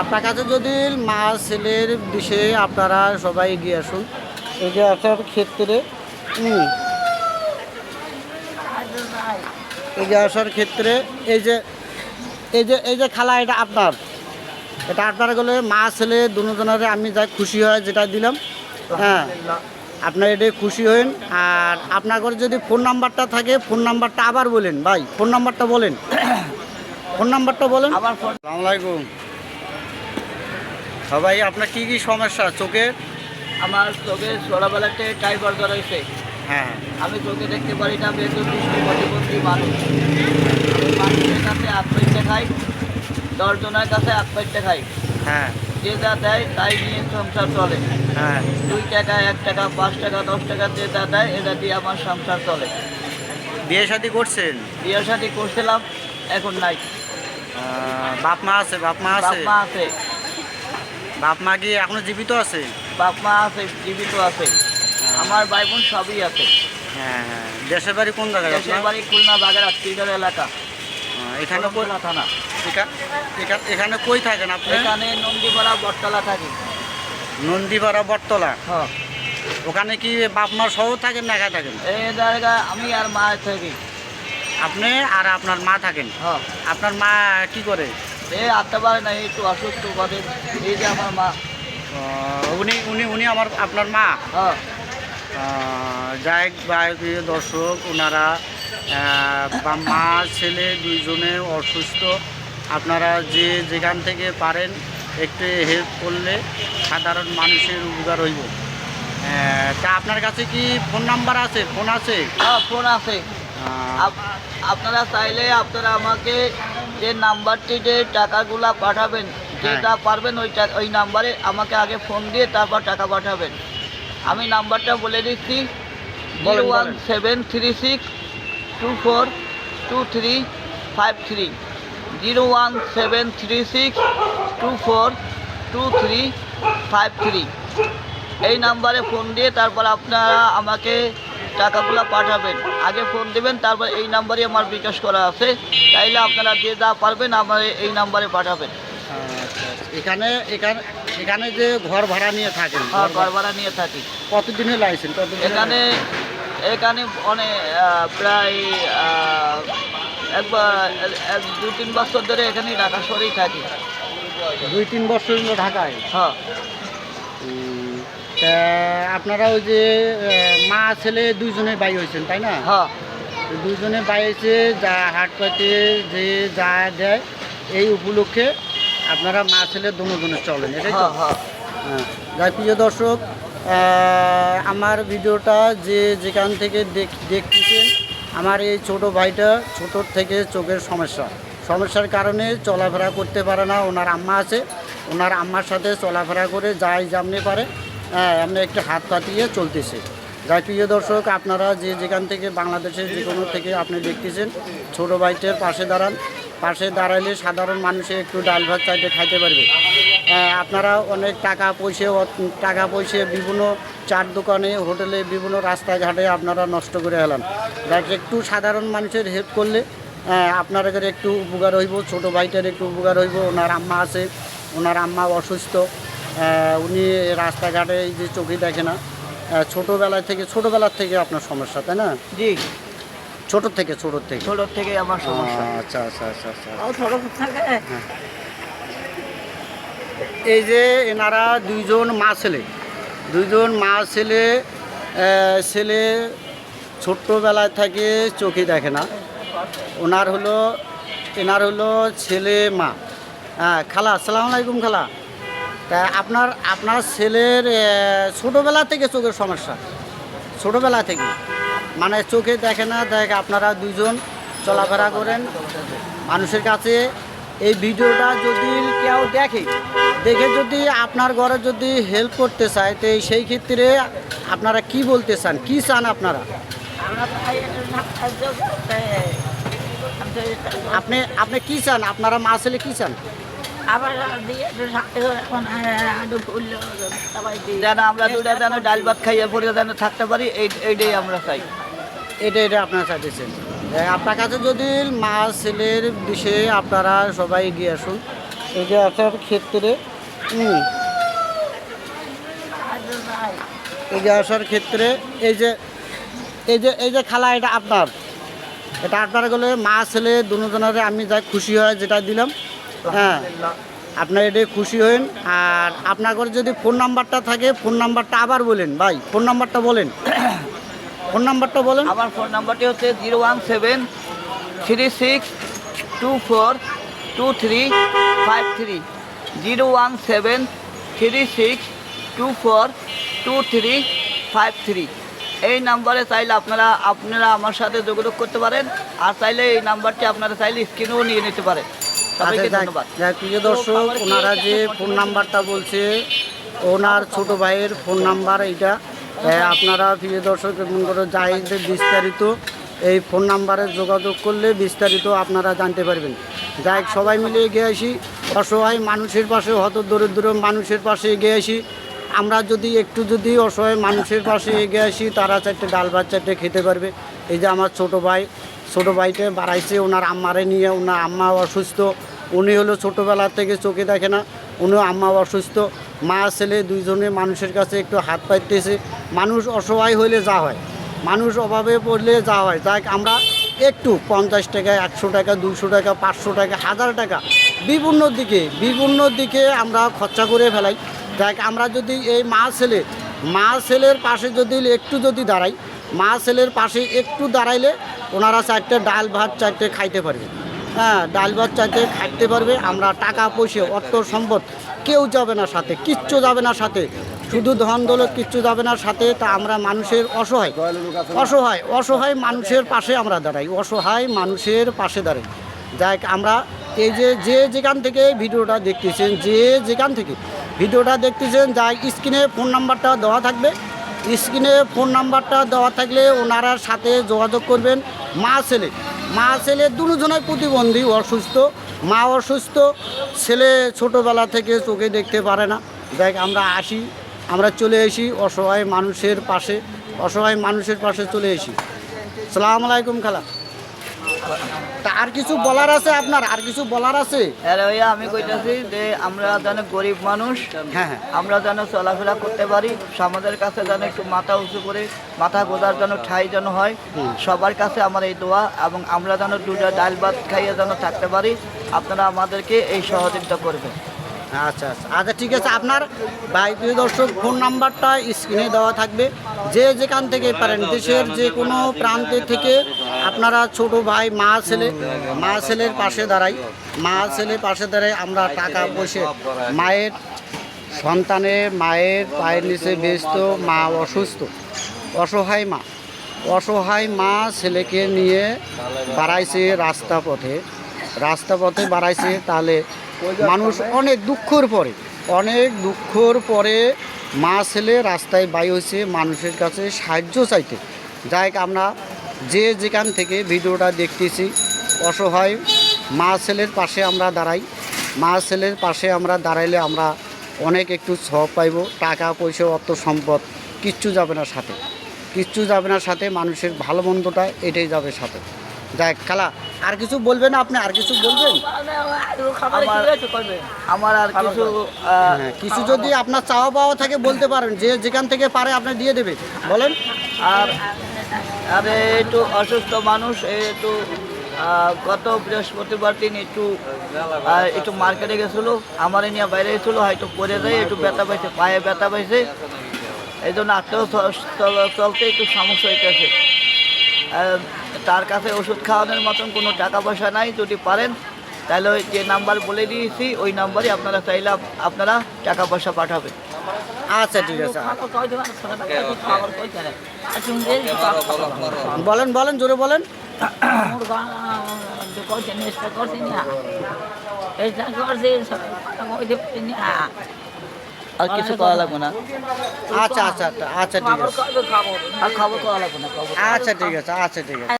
আপনার কাছে যদি মাছ ছেলের বিষয়ে আপনারা সবাই এগিয়ে আসুন। এই যে আসার ক্ষেত্রে এগিয়ে আসার ক্ষেত্রে এই যে এই যে এই যে খালা এটা আপনার। এটা আপনার গেলে মা ছেলে দুজনের আমি যা খুশি হয় যেটা দিলাম হ্যাঁ। আপনার এটাই খুশি হন আর আপনার ঘরে যদি ফোন নাম্বারটা থাকে ফোন নাম্বারটা আবার বলেন ভাই ফোন নাম্বারটা বলেন। ফোন নাম্বারটা বলেন। আবার ফোন আলাইকুম। হ্যাঁ ভাই আপনার কি কি সমস্যা? চোখের আমার চোখে ছোটবেলাতে টাইফর ধরেছে হ্যাঁ। আমি চোখে দেখতে পারি না বেতন দৃষ্টি প্রতিবন্ধী মানুষ। মানুষের কাছে আত্মহত্যা খাই দশজনের কাছে আত্মহত্যা খাই হ্যাঁ। যে যা দেয় তাই নিয়ে সংসার চলে। হ্যাঁ। দুই টাকা এক টাকা পাঁচ টাকা দশ টাকা যে যা দেয় এটা দিয়ে আমার সংসার চলে। বিয়ে শাদি করছেন? বিয়ের সাথে করছিলাম এখন নাই। বাপ মা আছে বাপ মা বাপ মা আছে। বাপ মা কি এখনও জীবিত আছে? বাপ মা আছে জীবিত আছে। আমার ভাই বোন সবই আছে। হ্যাঁ হ্যাঁ। দেশের বাড়ি কোন জায়গায়? দেশের বাড়ি খুলনা বাগেরহাট তিলগড় এলাকা। আহ, এখানে কলমতলা থানা। এখা- এখা- এখানে কই থাকেন আপনি? এখানে নন্দীপাড়া বটতলা থাকি। নন্দীপাড়া বটতলা? হ্যাঁ। ওখানে কি বাপ মা সহ থাকেন না একা থাকেন? এই জায়গা আমি আর মা থাকি। আপনি আর আপনার মা থাকেন? হ্যাঁ। আপনার মা কি করে? এই আটতে পারে না একটু অসুস্থ করে এই যে আমার মা। উনি উনি উনি আমার আপনার মা? হ্যাঁ। যাই প্রিয় দর্শক ওনারা বা মা ছেলে দুইজনে অসুস্থ। আপনারা যে যেখান থেকে পারেন একটু হেল্প করলে সাধারণ মানুষের উপকার হইব। তা আপনার কাছে কি ফোন নাম্বার আছে? ফোন আছে? হ্যাঁ ফোন আছে। আপনারা চাইলে আপনারা আমাকে যে নাম্বারটি যে টাকাগুলা পাঠাবেন হ্যাঁ। যেটা পারবেন ওই ওই নাম্বারে আমাকে আগে ফোন দিয়ে তারপর টাকা পাঠাবেন। আমি নাম্বারটা বলে দিচ্ছি zero one seven three six two four two three five three. Zero one seven three six two four two three five three. এই নাম্বারে ফোন দিয়ে তারপর আপনারা আমাকে টাকাগুলো পাঠাবেন। আগে ফোন দেবেন তারপর এই নাম্বারে আমার বিকাশ করা আছে। তাইলে আপনারা যে যা পারবেন আমার এই নাম্বারে পাঠাবেন। এখানে এখানে এখানে যে ঘর ভাড়া নিয়ে থাকেন হ্যাঁ ঘর ভাড়া- নিয়ে থাকি। কতদিনের লাইসেন্স এখানে এখানে অনেক প্রায় একবার এক দু তিন বছর ধরে এখানে ঢাকা শহরেই থাকি। দুই তিন বছর ঢাকায়? হ্যাঁ। তা আপনারা ওই যে মা ছেলে দুইজনে বাই হয়েছেন তাই না? হ্যাঁ। বাই হয়েছে যা হাট পাতে যে যা দেয় এই উপলক্ষে আপনারা মা ছেলে দুজনে চলেন এটাই তো? হ্যাঁ হ্যাঁ। হ্যাঁ। যাই প্রিয় দর্শক আমার ভিডিওটা যে যেখান থেকে দেখ- দেখতেছেন আমার এই ছোট ভাইটা ছোটোর থেকে চোখের সমস্যা। সমস্যার কারণে চলাফেরা করতে পারে না ওনার আম্মা আছে ওনার আম্মার সাথে চলাফেরা করে যাই যেমনি পারে হ্যাঁ এমনি একটু হাত পাতিয়ে চলতেছি। যাই প্রিয় দর্শক আপনারা যে যেখান থেকে বাংলাদেশের যে কোনো থেকে আপনি দেখতেছেন ছোটো ভাইটার পাশে দাঁড়ান। পাশে দাঁড়াইলে সাধারণ মানুষে একটু ডাল ভাত চাইতে খাইতে পারবে। আহ, আপনারা অনেক টাকা পয়সা টাকা পয়সা বিভিন্ন চার দোকানে হোটেলে বিভিন্ন রাস্তাঘাটে আপনারা নষ্ট করে হেলান যাক একটু সাধারণ মানুষের হেল্প করলে আহ, আপনাদের একটু উপকার হইব ছোট ভাইটার একটু উপকার হইব ওনার আম্মা আছে ওনার আম্মা অসুস্থ। উনি রাস্তাঘাটে এই যে চোখে দেখে না ছোটোবেলায় থেকে ছোটোবেলার থেকে আপনার সমস্যা তাই না? জি। ছোটোর থেকে ছোটোর থেকে। ছোটোর থেকে আমার সমস্যা। আচ্ছা আচ্ছা আচ্ছা আচ্ছা। ছোটো এই যে এনারা দুইজন মা ছেলে দুইজন মা ছেলে ছেলে ছোট্টবেলায় থেকে চোখে দেখে না। ওনার হলো এনার হলো ছেলে মা। হ্যাঁ খালা আসসালামু আলাইকুম খালা। তা আপনার আপনার ছেলের ছোটোবেলা থেকে চোখের সমস্যা। ছোটোবেলা থেকে। মানে চোখে দেখে না, দেখ আপনারা দুজন চলাফেরা করেন। মানুষের কাছে এই ভিডিওটা যদি কেউ দেখে দেখে যদি আপনার ঘরে যদি হেল্প করতে চায়, তো সেই ক্ষেত্রে আপনারা কি বলতে চান? কি চান আপনারা? আপনি আপনি কি চান? আপনারা মা ছেলে কি চান? আবার থাকতে এখন যেন আমরা দুটা যেন ডাল ভাত খাইয়ে পরে যেন থাকতে পারি এই এইটাই আমরা চাই। এটা এটা আপনারা চাইতেছেন। আপনার কাছে যদি মা ছেলের বিষয়ে আপনারা সবাই এগিয়ে আসুন এই যে আসার ক্ষেত্রে হুম, এই যে আসার ক্ষেত্রে এই যে এই যে এই যে খালা এটা আপনার। এটা আপনার গেলে মা ছেলে দুজনের আমি যা খুশি হয় যেটা দিলাম। হ্যাঁ। আপনার এটা খুশি হন আর আপনার ঘরে যদি ফোন নাম্বারটা থাকে ফোন নাম্বারটা আবার বলেন ভাই। ফোন নাম্বারটা বলেন। ফোন নাম্বারটা বলেন। আমার ফোন নাম্বারটি হচ্ছে zero one seven three six two four two three five three. Zero one seven three six two four two three five three. এই নাম্বারে চাইলে আপনারা আপনারা আমার সাথে যোগাযোগ করতে পারেন। আর চাইলে এই নাম্বারটি আপনারা চাইলে স্ক্রিনেও নিয়ে নিতে পারেন। সবাইকে আচ্ছা, ধন্যবাদ। প্রিয় দর্শক ওনারা যে ফোন নাম্বারটা বলছে ওনার ছোট ভাইয়ের ফোন নাম্বার এইটা। আপনারা প্রিয় দর্শক মনে করো যাই যে বিস্তারিত এই ফোন নাম্বারে যোগাযোগ করলে বিস্তারিত আপনারা জানতে পারবেন। যাই সবাই মিলে এগিয়ে আসি। অসহায় মানুষের পাশে হত দরিদ্র মানুষের পাশে এগিয়ে আসি। আমরা যদি একটু যদি অসহায় মানুষের পাশে এগিয়ে আসি তারা চারটে ডাল ভাত চারটে খেতে পারবে। এই যে আমার ছোট ভাই ছোট ভাইকে বাড়াইছে, ওনার আম্মারে নিয়ে, ওনার আম্মা অসুস্থ। উনি হলো ছোটোবেলা থেকে চোখে দেখে না, উনিও আম্মা অসুস্থ। মা, ছেলে দুইজনে মানুষের কাছে একটু হাত পাইতেছে মানুষ অসহায় হলে যা হয়। মানুষ অভাবে পড়লে যা হয়। যাক, আমরা একটু পঞ্চাশ টাকা, একশো টাকা দুশো টাকা, পাঁচশো টাকা, হাজার টাকা, বিভিন্ন দিকে বিভিন্ন দিকে আমরা খরচা করে ফেলাই। যাক, আমরা যদি এই মা, ছেলে, মা, ছেলের পাশে যদি একটু যদি দাঁড়াই, মা, ছেলের পাশে একটু দাঁড়াইলে ওনারা চারটে ডাল ভাত চারটে খাইতে পারবে। হ্যাঁ ডাল ভাত চারটে খাইতে পারবে, আমরা টাকা পয়সা, অর্থ সম্পদ, কেউ যাবে না সাথে, কিচ্ছু যাবে না সাথে। শুধু ধন দৌলত কিচ্ছু যাবে না সাথে, তা আমরা মানুষের অসহায় অসহায় অসহায় মানুষের পাশে আমরা দাঁড়াই, অসহায় মানুষের পাশে দাঁড়াই। যাই আমরা এই যে যে যেখান থেকে ভিডিওটা দেখতেছেন, যে যেখান থেকে ভিডিওটা দেখতেছেন, যাই স্ক্রিনে ফোন নাম্বারটা দেওয়া থাকবে স্ক্রিনে ফোন নাম্বারটা দেওয়া থাকলে ওনারা সাথে যোগাযোগ করবেন। মা, ছেলে। মা, ছেলে দুজনের প্রতিবন্ধী, অসুস্থ। মা অসুস্থ, ছেলে ছোটোবেলা থেকে চোখে দেখতে পারে না। দেখ, আমরা আসি, আমরা চলে আসি অসহায় মানুষের পাশে, অসহায় মানুষের পাশে চলে এসি। সালাম আলাইকুম, খালা। তা আর কিছু বলার আছে আপনার? আর কিছু বলার আছে? হ্যাঁ রে ভাইয়া আমি কইতাছি যে আমরা যেন গরিব মানুষ হ্যাঁ হ্যাঁ। আমরা যেন চলাফেরা করতে পারি সমাজের কাছে যেন একটু মাথা উঁচু করে মাথা গোদার যেন ঠাই যেন হয় সবার কাছে আমার এই দোয়া এবং আমরা যেন দুটা ডাল ভাত খাইয়ে যেন থাকতে পারি আপনারা আমাদেরকে এই সহযোগিতা করবেন। আচ্ছা আচ্ছা। আচ্ছা ঠিক আছে। আপনার ভাই প্রিয় দর্শক ফোন নাম্বারটা স্ক্রিনে দেওয়া থাকবে। যে যেখান থেকে পারেন দেশের যে কোনো প্রান্তে থেকে আপনারা ছোট ভাই, মা, ছেলে, মা ছেলের পাশে দাঁড়াই। মা ছেলে পাশে দাঁড়াই আমরা টাকা পয়সা, মায়ের সন্তানের মায়ের পায়ের নিচে ব্যস্ত, মা অসুস্থ, অসহায় মা। অসহায় মা ছেলেকে নিয়ে বাড়াইছে রাস্তা পথে। রাস্তা পথে বাড়াইছে, তাহলে মানুষ অনেক দুঃখর পরে, অনেক দুঃখর পরে মা ছেলে রাস্তায় বাই হয়েছে, মানুষের কাছে সাহায্য চাইতে। যাই আমরা যে যেখান থেকে ভিডিওটা দেখতেছি অসহায় মা ছেলের পাশে আমরা দাঁড়াই। মা ছেলের পাশে আমরা দাঁড়াইলে আমরা অনেক একটু সব পাইব। টাকা পয়সা অর্থ সম্পদ কিচ্ছু যাবে না সাথে। কিচ্ছু যাবে না সাথে মানুষের ভালো মন্দটা এটাই যাবে সাথে। যাক খালা আর কিছু বলবেন আপনি? আর কিছু বলবেন? আমার আর কিছু হ্যাঁ, কিছু যদি আপনার চাওয়া পাওয়া থাকে বলতে পারেন। যে যেখান থেকে পারে আপনি দিয়ে দেবে। বলেন। আর আর, একটু অসুস্থ মানুষ একটু গত বৃহস্পতিবার দিন একটু একটু মার্কেটে গেছিল, আমার নিয়ে বাইরে গেছিল, হয়তো পরে যায়, একটু ব্যথা পাইছে, পায়ে ব্যথা পাইছে। এই জন্য আটটাও চলতে একটু সমস্যা হইতেছে। তার কাছে ওষুধ খাওয়ানোর মতন কোনো টাকা পয়সা নাই, যদি পারেন, তাহলে ওই যে নাম্বার বলে দিয়েছি, ওই নাম্বারই আপনারা চাইলে আপনারা টাকা পয়সা পাঠাবেন। আচ্ছা ঠিক আছে বলেন বলেন, জোরে বলেন। আর কিছু করা লাগবে না? আচ্ছা আচ্ছা আচ্ছা আচ্ছা ঠিক আছে। আচ্ছা ঠিক আছে আচ্ছা ঠিক আছে।